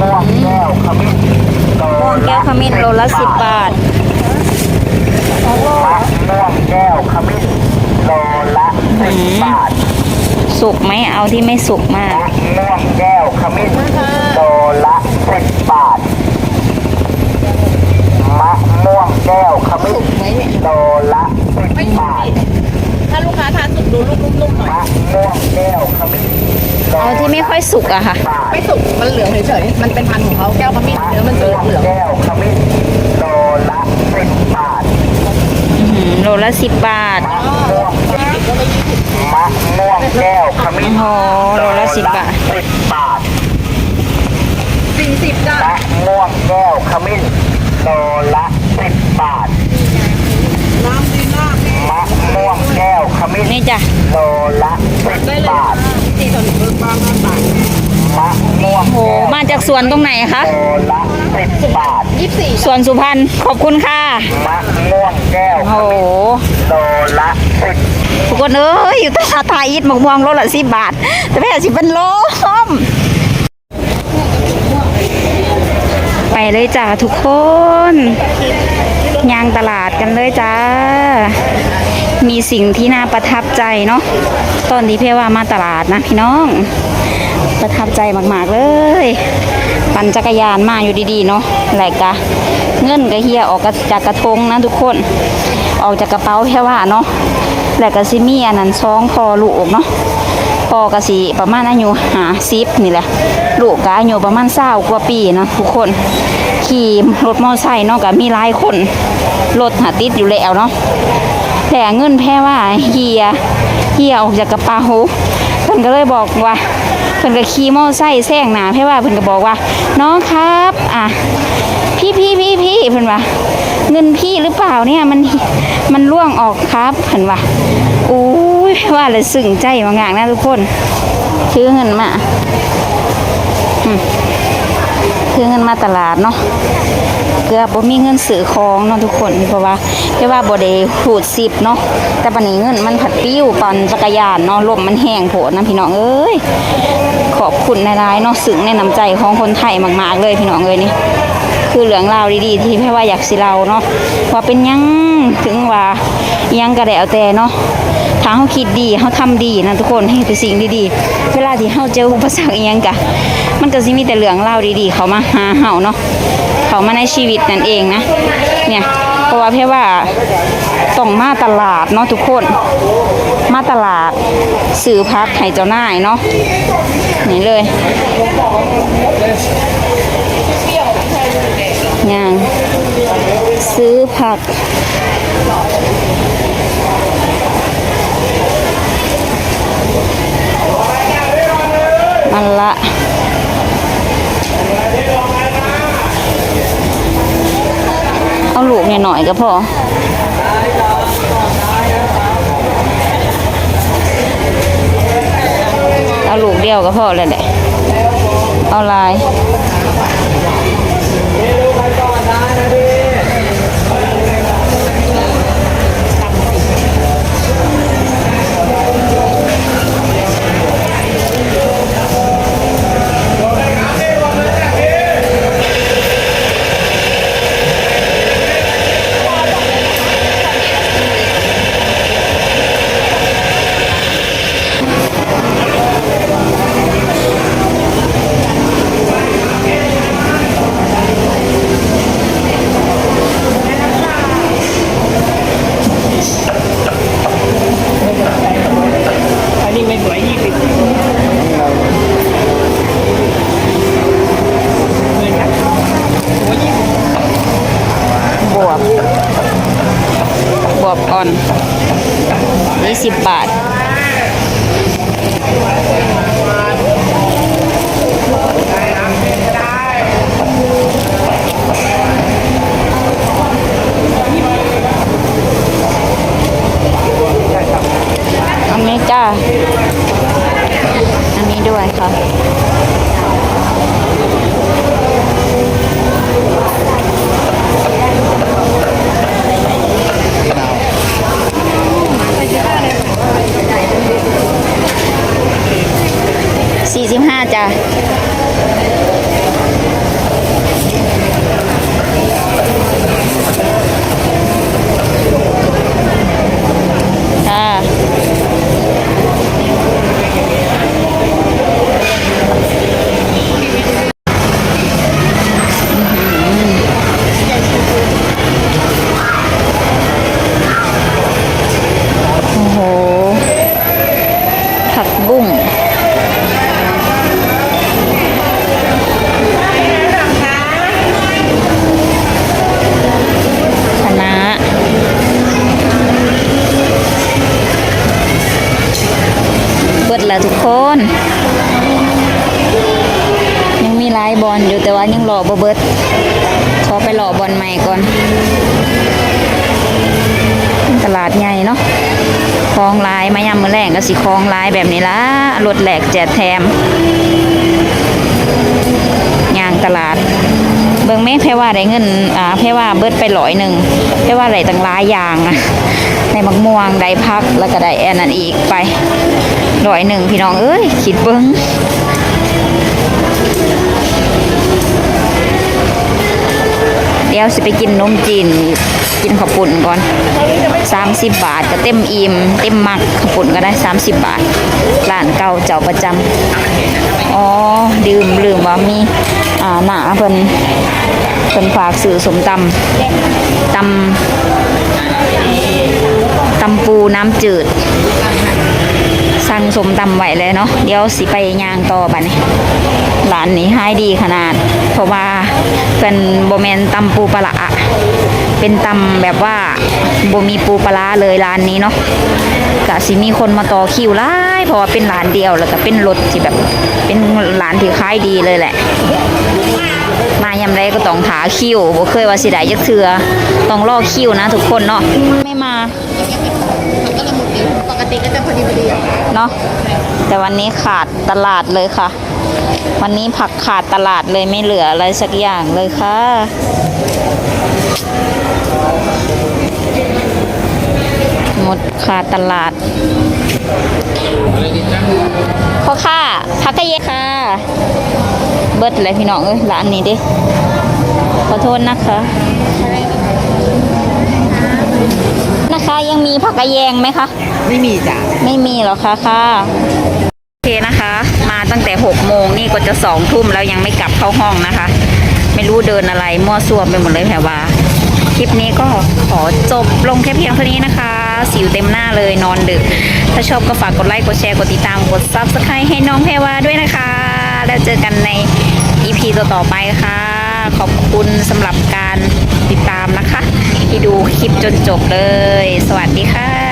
ม่วงแก้วขมิ้นโลม่วงแก้วขมิ้นโลละสิบบาทมะม่วงแก้วขมิ้นโลละสิบบาท สุกไหมเอาที่ไม่สุกมากมะม่วงแก้วขมิ้นโลละสิบบาทมะม่วงแก้วขมิ้นโลละสิบบาท ถ้าลูกค้าทานสุกดูลูกนุ่มๆหน่อย มะม่วงแก้วขมิ้นโล เอาที่ไม่ ค่อยสุกอะค่ะบาทไม่สุกมันเหลืองเฉยๆมันเป็นพันธุ์ของเขาแก้วขมิ้นเนื้อมันจะเหลืองแก้วขมิ้นโลละสิบบาทอื้อหือโลละสิบบาทมะม่วงมะม่วงแก้วขมิ้นโอ้โหโลละสิบบาทสิบบาทสี่สิบจ้ะมะม่วงแก้วขมิ้นโลละสิบบาทน้ำดีมากมะม่วงแก้วขมิ้นนี่จ้ะโลละสิบได้เลยบาท สี่ส่วนหนึ่งบางห้าบาทมะม่วงโหมาจากสวนตรงไหนคะโลละสิบบาทยี่สิบสี่สวนสุพรรณขอบคุณค่ะมะม่วงแก้วโอ้โหโลละสิบทุกคนเอ้ยอยู่ตลาดไทยอิดหมกม่วงโลละสิบบาท แต่แม่สิเป็นโลมไปเลยจ้าทุกคนย่างตลาดกันเลยจ้า มีสิ่งที่น่าประทับใจเนาะตอนที่เพว่ามาตลาดนะพี่น้อง ประทับใจมากๆเลย ปั่นจักรยานมาอยู่ดีๆเนาะแหลกกะเงินกระเฮียออกจากกระทงนะทุกคน ออกจากกระเป๋าแค่ว่าเนาะแหลกกะซิมีอันนั้นซองพอลูกเนาะพอกะสิประมาณอายุหาซิปนี่แหละลูกกะอายุประมาณเศร้ากว่าปีนะทุกคนขี่รถมอเตอร์ไซค์เนาะกะมีหลายคนรถหาติดอยู่แล้วเนาะ เงินแพ้ว่าเฮียเฮียออกจากกระเป๋าเพิ่นก็เลยบอกว่าเพิ่นก็ขี่มอไซค์แซงหนาแพ้ว่าเพิ่นก็บอกว่า น้องครับอะพี่พี่พี่พี่เพิ่นว่าเงินพี่หรือเปล่าเนี่ยมันมันล่วงออกครับเพิ่นว่าอู้ยว่าเลยซึ้งใจบางอย่างนะทุกคนถือเงินมาอืม ถือเงินมาตลาดเนาะเกือบบ่มีเงินซื้อของเนาะทุกคนเพราะว่าเพราะว่าบ่ได้หูดซิบเนาะแต่ปันนี้เงินมันผัดปิ้วปั่นจักรยานเนาะลมมันแห้งโผดนะพี่น้องเอ้ยขอบคุณในรายๆเนาะซึ้งในน้ำใจของคนไทยมากๆเลยพี่น้องเอ้ยนี่คือเรื่องราวดีๆ ที่พี่ว่าอยากสิเราเนาะว่าเป็นยังถึงว่ายังก็แล้วแต่เนาะ ถ้าเฮาคิดดีเฮาทำดีนะทุกคนให้แต่สิ่งดีๆ เวลาที่เฮาเจออุปสรรคอีหยังกะ มันก็สิมีแต่เรื่องราดีๆ เขามาหาเฮาเนาะเขามาในชีวิตนั่นเองนะ เนี่ยเพราะว่าเพี่ว่าต้องมาตลาดเนาะทุกคน มาตลาดซื้อพักให้เจ้านายเนาะนี่เลยย่างซื้อผัก มันละเอาลูกหน่อยๆก็พอเอาลูกเดียวก็พอเลยแหละเอาลาย อบ บอบอ่อน 20 บาท แต่ว่ายังรอบ่เบิดขอไปรอบอลใหม่ก่อน ตลาดใหญ่เนาะคลองลายมายามมือแรงก็สิคลองลายแบบนี้ละรถแหลกแจกแถมยางตลาด เบิ่งแม่แพ่ว่าได้เงินอ่าแพ่ว่าเบิดไปร้อยหนึ่งแพ่ว่าได้ตั้งหลายยางอะในมักม่วงได้พักแล้วก็ได้แอนนั่นอีกไปร้อยหนึ่งพี่น้องเอ้ยคิดเบิ่ง ดี๋ยวสิไปกินนมจีน กินข้าวปุ่นก่อน 30 บาทก็เต็มอิ่มเต็มมักข้าวปุ่นก็ได้ 30 บาทร้านเก่าเจ้าประจำอ๋อดื่มลืมว่ามีอ่าหนาเพิ่นเพิ่นฝากสื่อสมตำตำตำปูน้ำจืด สั่งสมตำไว้เลยเนาะเดี๋ยวสิไปย่างต่อบัดนี้ร้านนี้ให้ดีขนาด เพราะว่าเป็นโบแมนตำปูปลาร้าเป็นตำแบบว่าโบมีปูปลาเลยร้านนี้เนาะกะสิมีคนมาต่อคิวหลายเพราะว่าเป็นร้านเดียวแล้วก็เป็นรถที่แบบเป็นร้านที่ขายดีเลยแหละ มายามใดก็ต้องถาคิวบ่เคยว่าสิได้ยักเทือต้องรอคิวนะทุกคนเนาะไม่มา ติก็จะพอดีพอดีเนาะแต่วันนี้ขาดตลาดเลยค่ะ วันนี้ผักขาดตลาดเลยไม่เหลืออะไรสักอย่างเลยค่ะหมดขาดตลาดพ่อค่ะพักกะเยค่ะ เบิดเลยพี่น้องเอ้ยร้านนี้ดิขอโทษนะคะ นะคะ ยังมีผักกะแยงไหมคะ ไม่มีจ้ะ ไม่มีหรอคะค่ะ โอเคนะคะ มาตั้งแต่หกโมงนี่ก็จะสองทุ่มแล้วยังไม่กลับเข้าห้องนะคะ ไม่รู้เดินอะไรมั่วซั่วไปหมดเลยแผลว่าคลิปนี้ก็ขอจบลงแค่เพียงเท่านี้นะคะ สิวเต็มหน้าเลยนอนดึก ถ้าชอบก็ฝากกดไลค์กดแชร์กดติดตามกด subscribe ให้น้องแพรวาด้วยนะคะ แล้วเจอกันใน EP ต่อๆไปค่ะ ขอบคุณสำหรับการติดตามนะคะ ที่ดูคลิปจนจบเลย สวัสดีค่ะ